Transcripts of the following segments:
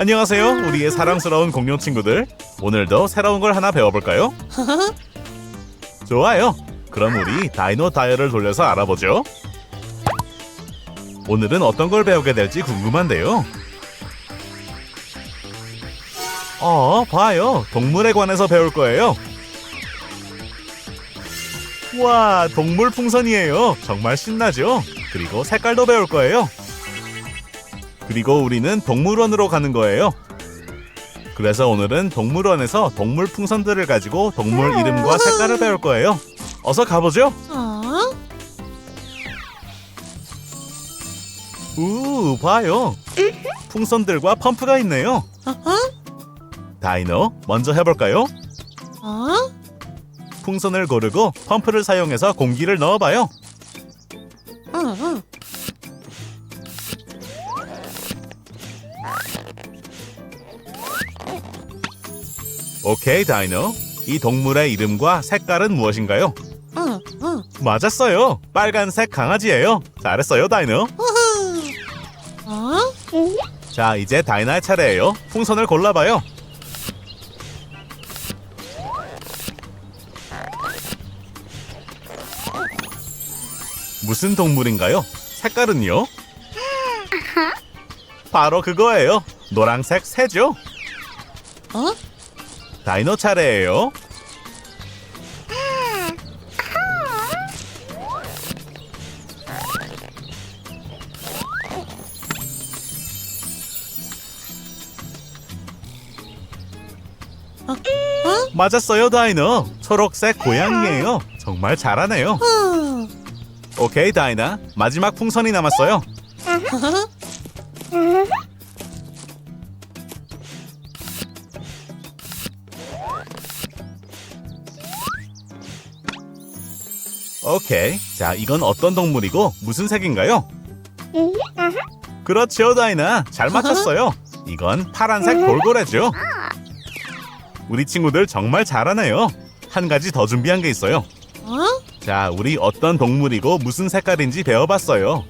안녕하세요, 우리의 사랑스러운 공룡 친구들. 오늘도 새로운 걸 하나 배워볼까요? 좋아요. 그럼 우리 다이노 다이얼을 돌려서 알아보죠. 오늘은 어떤 걸 배우게 될지 궁금한데요. 어, 봐요. 동물에 관해서 배울 거예요. 와, 동물 풍선이에요. 정말 신나죠? 그리고 색깔도 배울 거예요. 그리고 우리는 동물원으로 가는 거예요. 그래서 오늘은 동물원에서 동물 풍선들을 가지고 동물 이름과 색깔을 배울 거예요. 어서 가보죠. 어? 우, 봐요. 풍선들과 펌프가 있네요. 어허? 다이노, 먼저 해볼까요? 어? 풍선을 고르고 펌프를 사용해서 공기를 넣어봐요. 오케이, 다이노. 이 동물의 이름과 색깔은 무엇인가요? 어, 어. 맞았어요. 빨간색 강아지예요. 잘했어요. 우후. 어? 자, 이제 다이나의 차례예요. 풍선을 골라봐요. 무슨 동물인가요? 색깔은요? 바로 그거예요. 노란색 새죠? 어? 다이노 차례예요. 어? 어? 맞았어요, 다이노. 초록색 고양이에요. 정말 잘하네요. 어. 오케이, 다이나. 마지막 풍선이 남았어요. 오케이. 자, 이건 어떤 동물이고 무슨 색인가요? 그렇죠, 다이나. 잘 맞췄어요. 이건 파란색 돌고래죠. 우리 친구들 정말 잘하네요. 한 가지 더 준비한 게 있어요. 어? 자, 우리 어떤 동물이고 무슨 색깔인지 배워봤어요.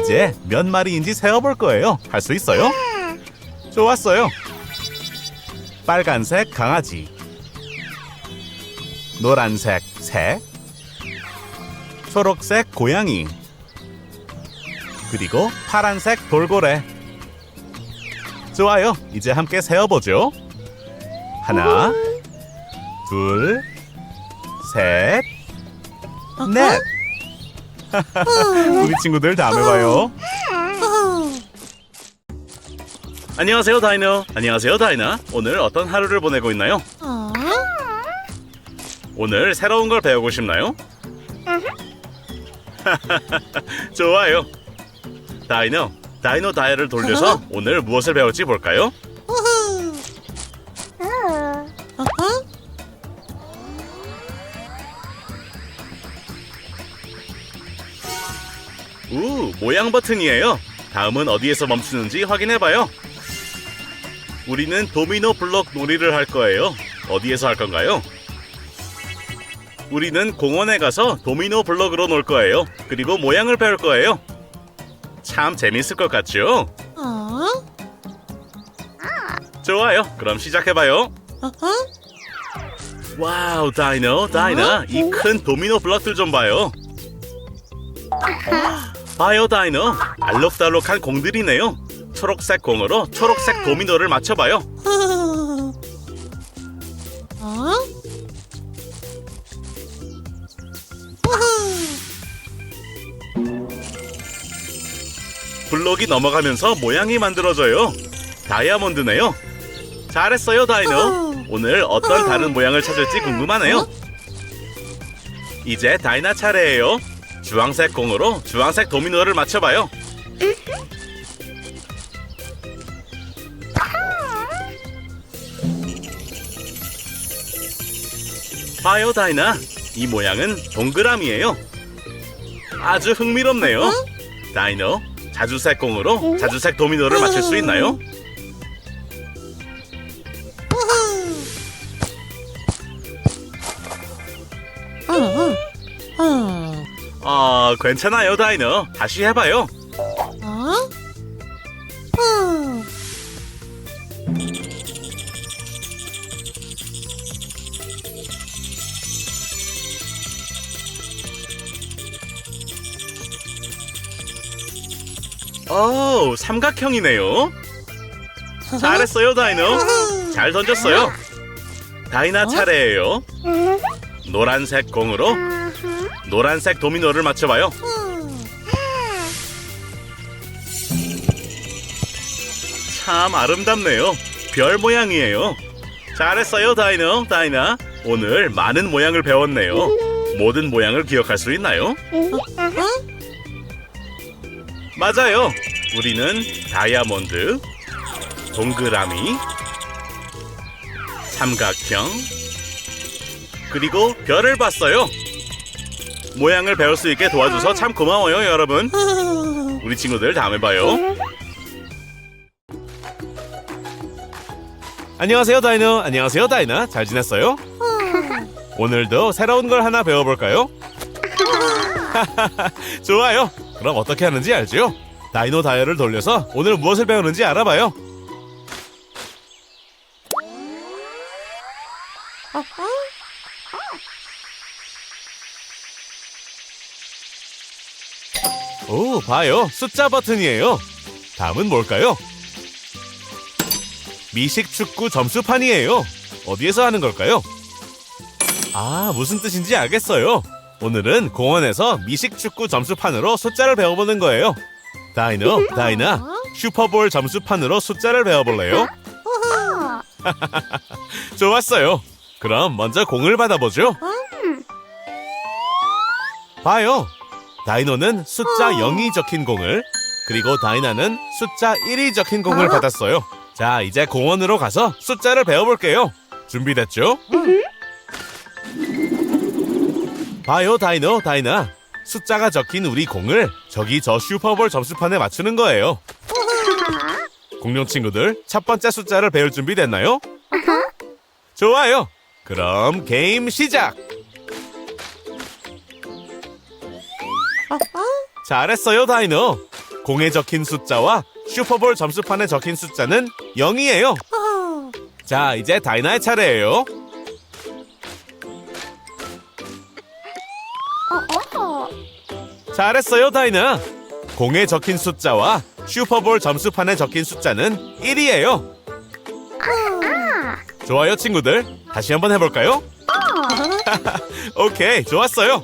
이제 몇 마리인지 세어볼 거예요. 할 수 있어요? 좋았어요. 빨간색 강아지, 노란색 새, 초록색 고양이, 그리고 파란색 돌고래. 좋아요. 이제 함께 세어보죠. 하나, 둘, 셋, 넷. 우리 친구들 다음에 봐요. 어. 안녕하세요, 다이너. 안녕하세요, 다이나. 오늘 어떤 하루를 보내고 있나요? 어? 오늘 새로운 걸 배우고 싶나요? 좋아요. 다이너, 다이노 다이얼을 돌려서 오늘 무엇을 배울지 볼까요? 우후. 어허? 우, 모양 버튼이에요. 다음은 어디에서 멈추는지 확인해봐요. 우리는 도미노 블록 놀이를 할 거예요. 어디에서 할 건가요? 우리는 공원에 가서 도미노 블록으로 놀 거예요. 그리고 모양을 배울 거예요. 참 재밌을 것 같죠? 어? 좋아요. 그럼 시작해봐요. 어허? 와우, 다이노, 다이나, 이 큰 도미노 블럭들 좀 봐요. 봐요, 다이노. 알록달록한 공들이네요. 초록색 공으로 초록색 도미노를 맞춰봐요. 블록이 넘어가면서 모양이 만들어져요. 다이아몬드네요. 잘했어요, 다이노. 오늘 어떤 다른 모양을 찾을지 궁금하네요. 이제 다이나 차례예요. 주황색 공으로 주황색 도미노를 맞춰봐요. 봐요, 다이나. 이 모양은 동그라미예요. 아주 흥미롭네요. 다이노, 자주색 공으로 자주색 도미노를 맞출 수 있나요? 아, 괜찮아요, 다이노. 다시 해봐요. 오, 삼각형이네요. 잘했어요, 다이노. 잘 던졌어요. 다이나 차례예요. 노란색 공으로 노란색 도미노를 맞춰봐요. 참 아름답네요. 별 모양이에요. 잘했어요, 다이노, 다이나. 오늘 많은 모양을 배웠네요. 모든 모양을 기억할 수 있나요? 맞아요. 우리는 다이아몬드, 동그라미, 삼각형, 그리고 별을 봤어요. 모양을 배울 수 있게 도와줘서 참 고마워요, 여러분. 우리 친구들 다음에 봐요. 안녕하세요, 다이노. 안녕하세요, 다이나. 잘 지냈어요? 오늘도 새로운 걸 하나 배워볼까요? 좋아요. 그럼 어떻게 하는지 알죠? 다이노 다이얼을 돌려서 오늘 무엇을 배우는지 알아봐요. 오, 봐요. 숫자 버튼이에요. 다음은 뭘까요? 미식 축구 점수판이에요. 어디에서 하는 걸까요? 아, 무슨 뜻인지 알겠어요. 오늘은 공원에서 미식 축구 점수판으로 숫자를 배워보는 거예요. 다이노, 다이나, 슈퍼볼 점수판으로 숫자를 배워볼래요? 좋았어요. 그럼 먼저 공을 받아보죠. 봐요. 다이노는 숫자 0이 적힌 공을, 그리고 다이나는 숫자 1이 적힌 공을 받았어요. 자, 이제 공원으로 가서 숫자를 배워볼게요. 준비됐죠? 봐요, 다이노, 다이나. 숫자가 적힌 우리 공을 저기 저 슈퍼볼 점수판에 맞추는 거예요. 공룡 친구들, 첫 번째 숫자를 배울 준비 됐나요? 좋아요. 그럼 게임 시작. 잘했어요, 다이노. 공에 적힌 숫자와 슈퍼볼 점수판에 적힌 숫자는 0이에요. 자, 이제 다이나의 차례예요. 잘했어요, 다이나. 공에 적힌 숫자와 슈퍼볼 점수판에 적힌 숫자는 1이에요. 좋아요, 친구들. 다시 한번 해볼까요? 오케이, 좋았어요.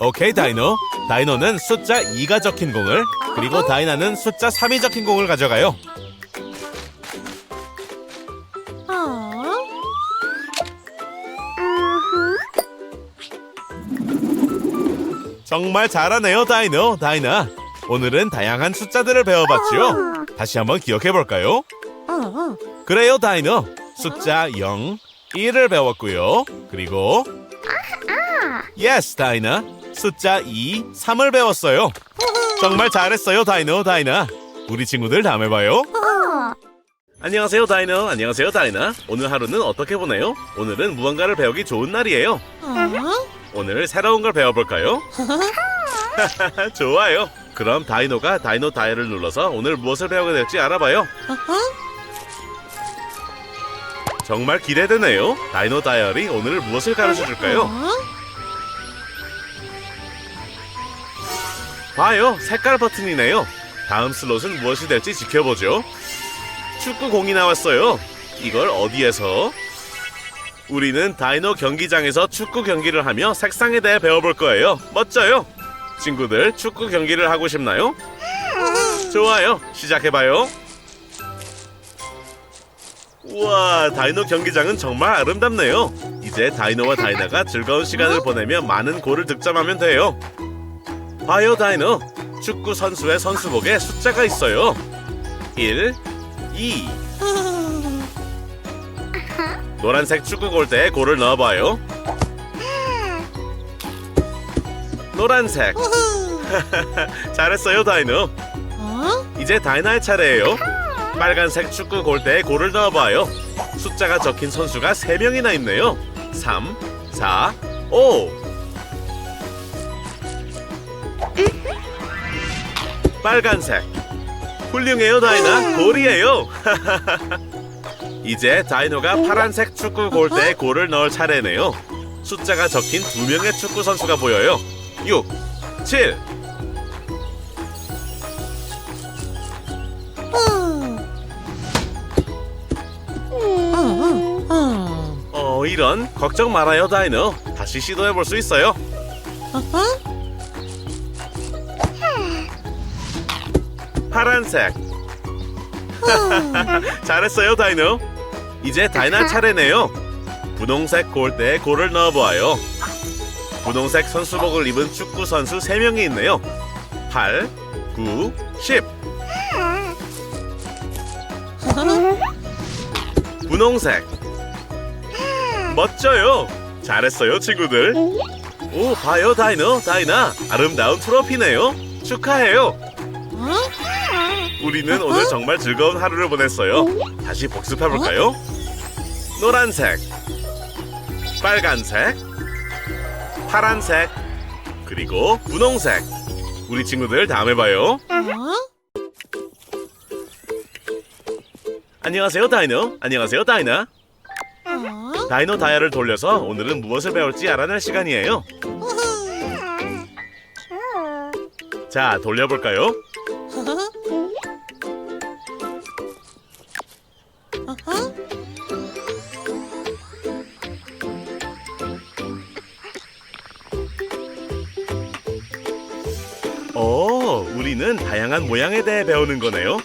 오케이, 다이노. 다이노는 숫자 2가 적힌 공을, 그리고 다이나는 숫자 3이 적힌 공을 가져가요. 정말 잘하네요, 다이노, 다이나. 오늘은 다양한 숫자들을 배워봤지요. 다시 한번 기억해볼까요? 그래요, 다이노. 숫자 0, 1을 배웠고요. 그리고 예스, 다이나. 숫자 2, 3을 배웠어요. 정말 잘했어요, 다이노, 다이나. 우리 친구들 다음에 봐요. 안녕하세요, 다이노. 안녕하세요, 다이나. 오늘 하루는 어떻게 보내요? 오늘은 무언가를 배우기 좋은 날이에요. 오늘 새로운 걸 배워볼까요? 좋아요. 그럼 다이노가 다이노 다이얼을 눌러서 오늘 무엇을 배우게 될지 알아봐요. 정말 기대되네요. 다이노 다이얼이 오늘 무엇을 가르쳐 줄까요? 봐요. 색깔 버튼이네요. 다음 슬롯은 무엇이 될지 지켜보죠. 축구 공이 나왔어요. 이걸 어디에서? 우리는 다이노 경기장에서 축구 경기를 하며 색상에 대해 배워볼 거예요. 멋져요. 친구들, 축구 경기를 하고 싶나요? 좋아요. 시작해봐요. 우와, 다이노 경기장은 정말 아름답네요. 이제 다이노와 다이나가 즐거운 시간을 보내며 많은 골을 득점하면 돼요. 봐요, 다이노. 축구 선수의 선수복에 숫자가 있어요. 1, 2. 노란색 축구 골대에 골을 넣어봐요. 노란색. 잘했어요, 다이노. 이제 다이나의 차례예요. 빨간색 축구 골대에 골을 넣어봐요. 숫자가 적힌 선수가 3명이나 있네요. 3, 4, 5. 빨간색. 훌륭해요, 다이나. 골이에요. 이제 다이노가 파란색 축구 골대에 골을 넣을 차례네요. 숫자가 적힌 두 명의 축구 선수가 보여요. 6, 7. 어, 이런 걱정 말아요, 다이노. 다시 시도해 볼 수 있어요. 파란색. 잘했어요, 다이노. 이제 다이나 차례네요. 분홍색 골대에 골을 넣어보아요. 분홍색 선수복을 입은 축구 선수 3명이 있네요. 8, 9, 10 분홍색. 멋져요. 잘했어요 친구들. 오 봐요 다이노 다이나. 아름다운 트로피네요. 축하해요 우리는 오늘 정말 즐거운 하루를 보냈어요. 다시 복습해볼까요? 노란색 빨간색 파란색 그리고 분홍색. 우리 친구들 다음에 봐요. 안녕하세요 다이노. 안녕하세요 다이나. 다이노 다이아를 돌려서 오늘은 무엇을 배울지 알아낼 시간이에요. 자 돌려볼까요? 오, 우리는 다양한 모양에 대해 배우는 거네요.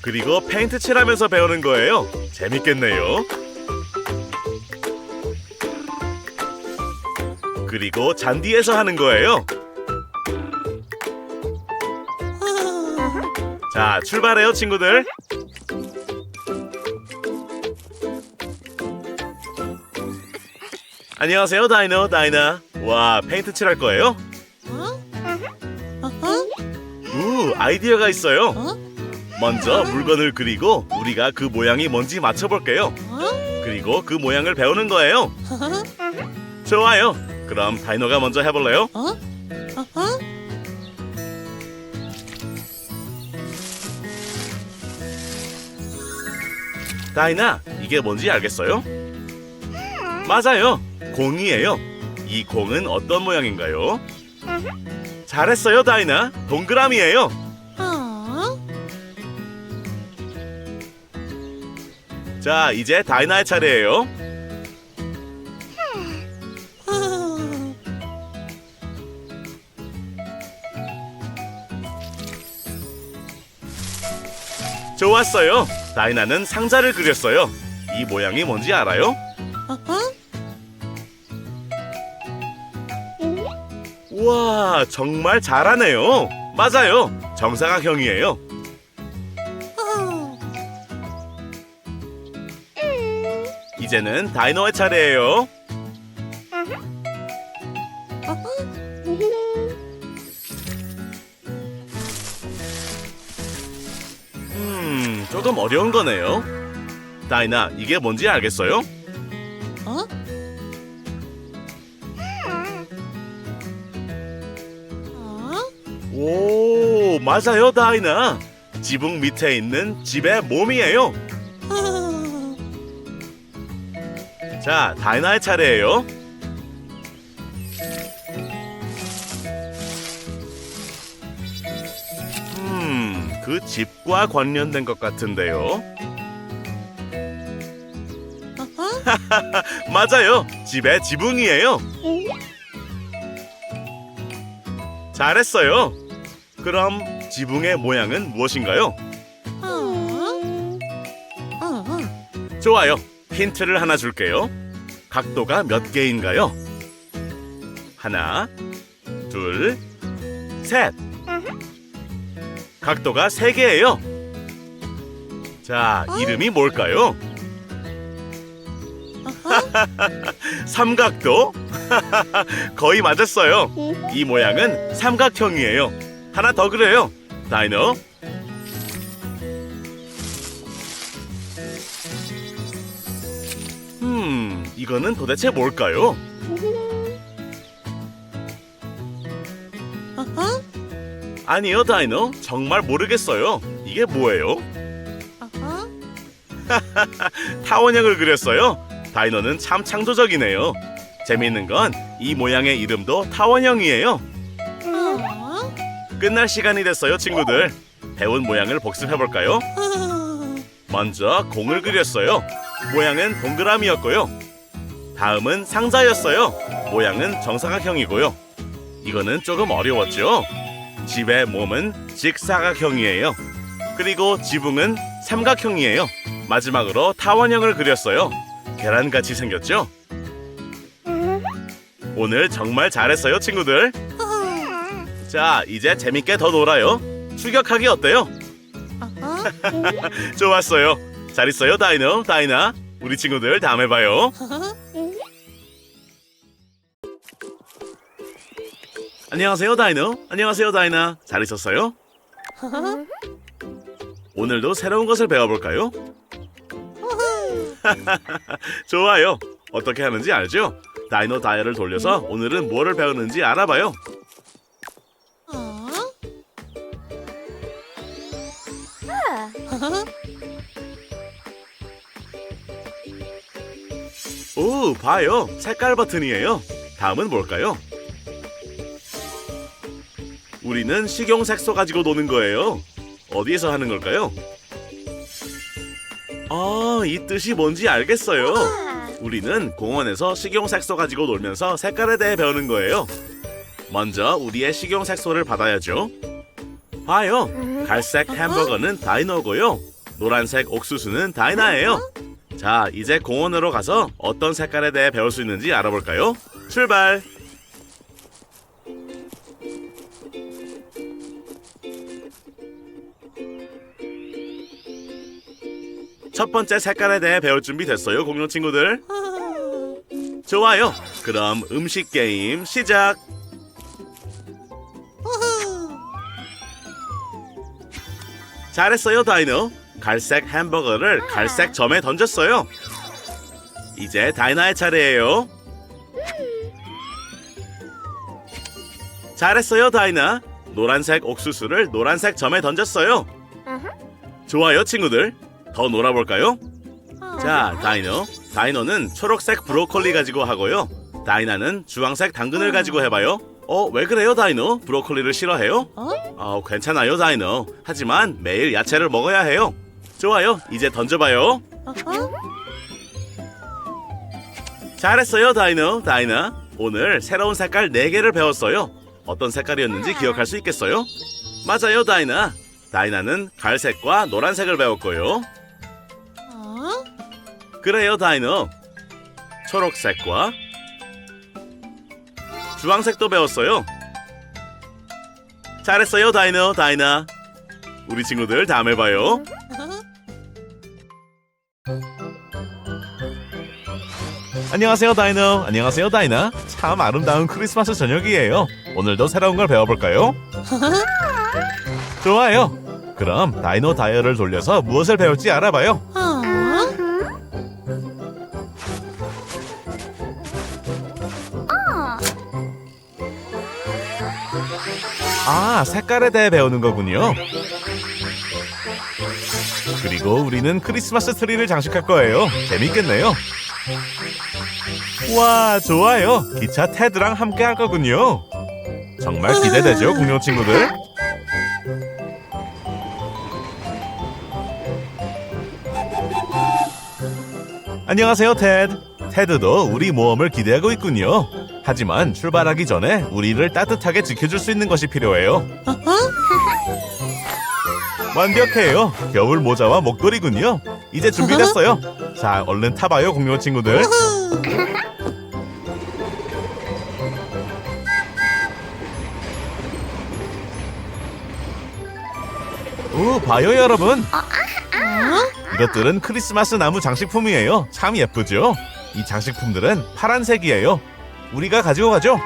그리고 페인트 칠하면서 배우는 거예요. 재밌겠네요. 그리고 잔디에서 하는 거예요. 자, 출발해요, 친구들. 안녕하세요, 다이노, 다이나. 와, 페인트 칠할 거예요? 우, 아이디어가 있어요. 먼저 물건을 그리고 우리가 그 모양이 뭔지 맞춰볼게요. 그리고 그 모양을 배우는 거예요. 좋아요. 그럼 다이노가 먼저 해볼래요? 다이나, 이게 뭔지 알겠어요? 맞아요. 공이에요. 이 공은 어떤 모양인가요? 잘했어요, 다이나. 동그라미예요. 자, 이제 다이나의 차례예요. 좋았어요. 다이나는 상자를 그렸어요. 이 모양이 뭔지 알아요? 우와, 정말 잘하네요. 맞아요. 정사각형이에요. 이제는 다이노의 차례예요. 음, 조금 어려운 거네요. 다이나, 이게 뭔지 알겠어요? 맞아요, 다이나. 지붕 밑에 있는 집의 몸이에요. 자, 다이나의 차례예요. 음, 그 집과 관련된 것 같은데요. 맞아요. 집의 지붕이에요. 잘했어요. 그럼 지붕의 모양은 무엇인가요? 좋아요. 힌트를 하나 줄게요. 각도가 몇 개인가요? 하나, 둘, 셋. 각도가 세 개예요. 자, 이름이 뭘까요? 삼각도? 거의 맞았어요. 이 모양은 삼각형이에요. 하나 더 그래요. 다이노. 음, 이거는 도대체 뭘까요? 아니요, 다이노. 정말 모르겠어요. 이게 뭐예요? 타원형을 그렸어요. 다이노는 참 창조적이네요. 재미있는 건 이 모양의 이름도 타원형이에요. 끝날 시간이 됐어요, 친구들. 배운 모양을 복습해 볼까요? 먼저 공을 그렸어요. 모양은 동그라미였고요. 다음은 상자였어요. 모양은 정사각형이고요. 이거는 조금 어려웠죠? 집의 몸은 직사각형이에요. 그리고 지붕은 삼각형이에요. 마지막으로 타원형을 그렸어요. 계란같이 생겼죠? 오늘 정말 잘했어요, 친구들. 자, 이제 재밌게 더 놀아요. 추격하기 어때요? 좋았어요. 잘 있어요, 다이노, 다이나. 우리 친구들 다음에 봐요. 안녕하세요, 다이노. 안녕하세요, 다이나. 잘 있었어요? 오늘도 새로운 것을 배워볼까요? 좋아요. 어떻게 하는지 알죠? 다이노 다이얼을 돌려서 오늘은 뭐를 배우는지 알아봐요. 오, 봐요. 색깔 버튼이에요. 다음은 뭘까요? 우리는 식용 색소 가지고 노는 거예요. 어디에서 하는 걸까요? 아, 이 뜻이 뭔지 알겠어요. 우리는 공원에서 식용 색소 가지고 놀면서 색깔에 대해 배우는 거예요. 먼저 우리의 식용 색소를 받아야죠. 봐요. 갈색 햄버거는 다이노고요. 노란색 옥수수는 다이나예요. 자, 이제 공원으로 가서 어떤 색깔에 대해 배울 수 있는지 알아볼까요? 출발! 첫 번째 색깔에 대해 배울 준비 됐어요, 공룡 친구들? 좋아요. 그럼 음식 게임 시작. 잘했어요, 다이노. 갈색 햄버거를 갈색 점에 던졌어요. 이제 다이나의 차례예요. 잘했어요, 다이나. 노란색 옥수수를 노란색 점에 던졌어요. 좋아요, 친구들. 더 놀아볼까요? 자, 다이노. 다이노는 초록색 브로콜리 가지고 하고요. 다이나는 주황색 당근을 가지고 해봐요. 어, 왜 그래요, 다이노? 브로콜리를 싫어해요? 아, 괜찮아요, 다이노. 하지만 매일 야채를 먹어야 해요. 좋아요. 이제 던져봐요. 잘했어요, 다이노, 다이나. 오늘 새로운 색깔 4개를 배웠어요. 어떤 색깔이었는지 기억할 수 있겠어요? 맞아요, 다이나. 다이나는 갈색과 노란색을 배웠고요. 그래요, 다이노. 초록색과 주황색도 배웠어요. 잘했어요, 다이노, 다이나. 우리 친구들 다음에 봐요. 안녕하세요, 다이노. 안녕하세요, 다이나. 참 아름다운 크리스마스 저녁이에요. 오늘도 새로운 걸 배워볼까요? 좋아요. 그럼 다이노 다이얼을 돌려서 무엇을 배울지 알아봐요. 아, 색깔에 대해 배우는 거군요. 그리고 우리는 크리스마스 트리를 장식할 거예요. 재밌겠네요. 와, 좋아요. 기차 테드랑 함께 할 거군요. 정말 기대되죠, 공룡 친구들? 안녕하세요, 테드. 테드도 우리 모험을 기대하고 있군요. 하지만 출발하기 전에 우리를 따뜻하게 지켜줄 수 있는 것이 필요해요. 완벽해요. 겨울 모자와 목도리군요. 이제 준비됐어요. 자, 얼른 타봐요, 공룡 친구들. 오, 봐요, 여러분. 이것들은 크리스마스 나무 장식품이에요. 참 예쁘죠? 이 장식품들은 파란색이에요. 우리가 가지고 가죠.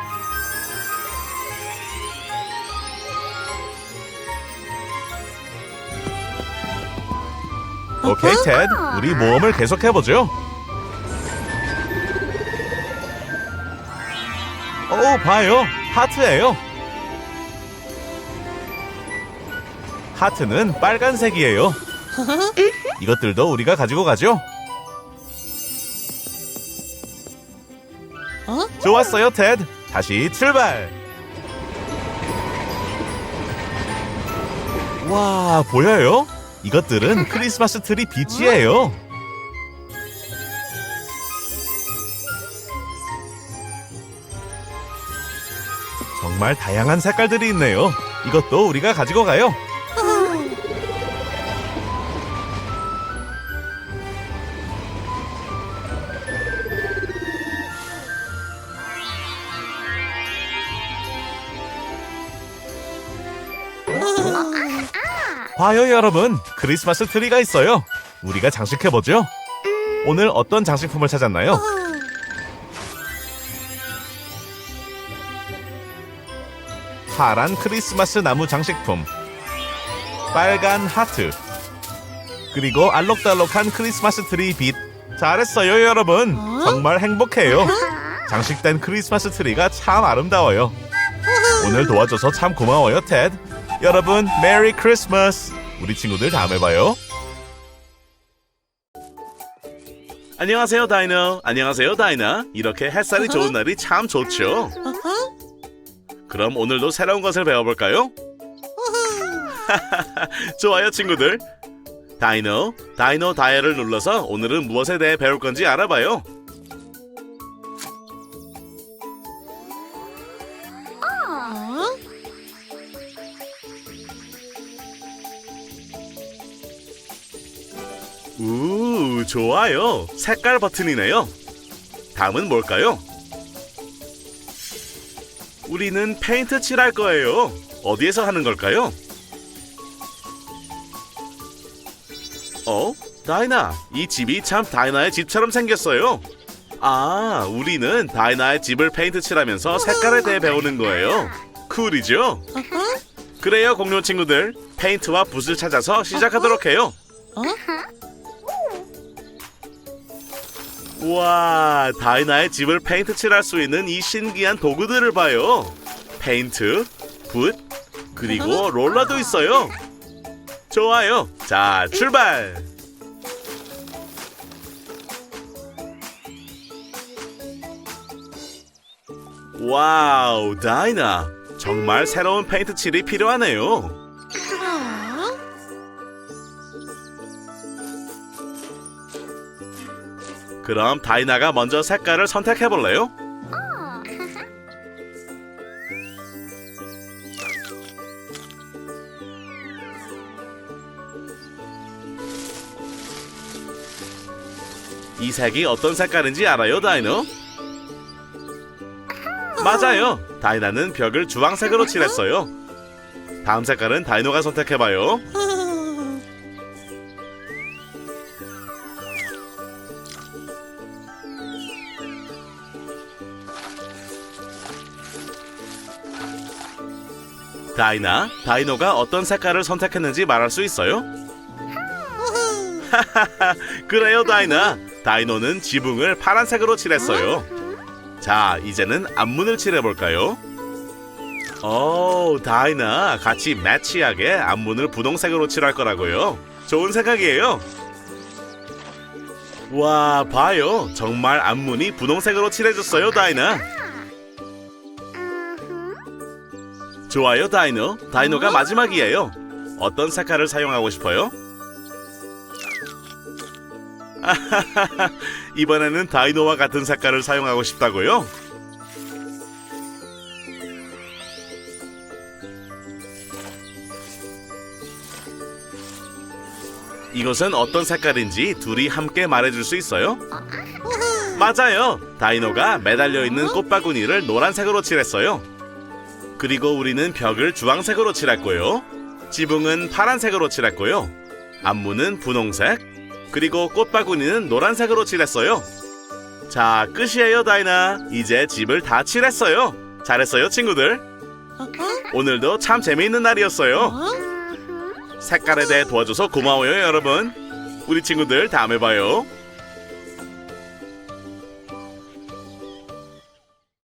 오케이, 테드. 우리 모험을 계속해보죠. 오, 봐요. 하트예요. 하트는 빨간색이에요. 이것들도 우리가 가지고 가죠. 좋았어요, 테드. 다시 출발. 와, 보여요? 이것들은 크리스마스 트리 빛이에요. 정말 다양한 색깔들이 있네요. 이것도 우리가 가지고 가요. 봐요, 여러분. 크리스마스 트리가 있어요. 우리가 장식해보죠. 오늘 어떤 장식품을 찾았나요? 파란 크리스마스 나무 장식품, 빨간 하트, 그리고 알록달록한 크리스마스 트리 빛. 잘했어요, 여러분. 어? 정말 행복해요. 장식된 크리스마스 트리가 참 아름다워요. 오늘 도와줘서 참 고마워요, 테드. 여러분, 메리 크리스마스. 우리 친구들 다음에 봐요. 안녕하세요, 다이너. 안녕하세요, 다이나. 이렇게 햇살이 좋은 날이 참 좋죠. 어허. 그럼 오늘도 새로운 것을 배워볼까요? 좋아요, 친구들. 다이노, 다이노 다이얼을 눌러서 오늘은 무엇에 대해 배울 건지 알아봐요. 우, 좋아요. 색깔 버튼이네요. 다음은 뭘까요? 우리는 페인트 칠할 거예요. 어디에서 하는 걸까요? 어? 다이나, 이 집이 참 다이나의 집처럼 생겼어요. 아, 우리는 다이나의 집을 페인트 칠하면서 색깔에 대해 배우는 거예요. 쿨이죠? 그래요, 공룡 친구들. 페인트와 붓을 찾아서 시작하도록 해요. 어? 와, 다이나의 집을 페인트 칠할 수 있는 이 신기한 도구들을 봐요. 페인트, 붓, 그리고 롤러도 있어요. 좋아요. 자, 출발. 와우, 다이나. 정말 새로운 페인트 칠이 필요하네요. 그럼 다이나가 먼저 색깔을 선택해 볼래요? 이 색이 어떤 색깔인지 알아요, 다이노? 맞아요. 다이나는 벽을 주황색으로 칠했어요. 다음 색깔은 다이노가 선택해봐요. 다이나, 다이노가 어떤 색깔을 선택했는지 말할 수 있어요? 그래요, 다이나. 다이노는 지붕을 파란색으로 칠했어요. 자, 이제는 앞문을 칠해볼까요? 오, 다이나, 같이 매치하게 앞문을 분홍색으로 칠할 거라고요. 좋은 생각이에요. 와, 봐요. 정말 앞문이 분홍색으로 칠해졌어요, 다이나. 좋아요, 다이노. 다이노가 마지막이에요. 어떤 색깔을 사용하고 싶어요? 이번에는 다이노와 같은 색깔을 사용하고 싶다고요? 이것은 어떤 색깔인지 둘이 함께 말해줄 수 있어요? 맞아요. 다이노가 매달려 있는 꽃바구니를 노란색으로 칠했어요. 그리고 우리는 벽을 주황색으로 칠했고요. 지붕은 파란색으로 칠했고요. 앞문은 분홍색, 그리고 꽃바구니는 노란색으로 칠했어요. 자, 끝이에요, 다이나. 이제 집을 다 칠했어요. 잘했어요, 친구들. 오늘도 참 재미있는 날이었어요. 어? 색깔에 대해 도와줘서 고마워요, 여러분. 우리 친구들 다음에 봐요.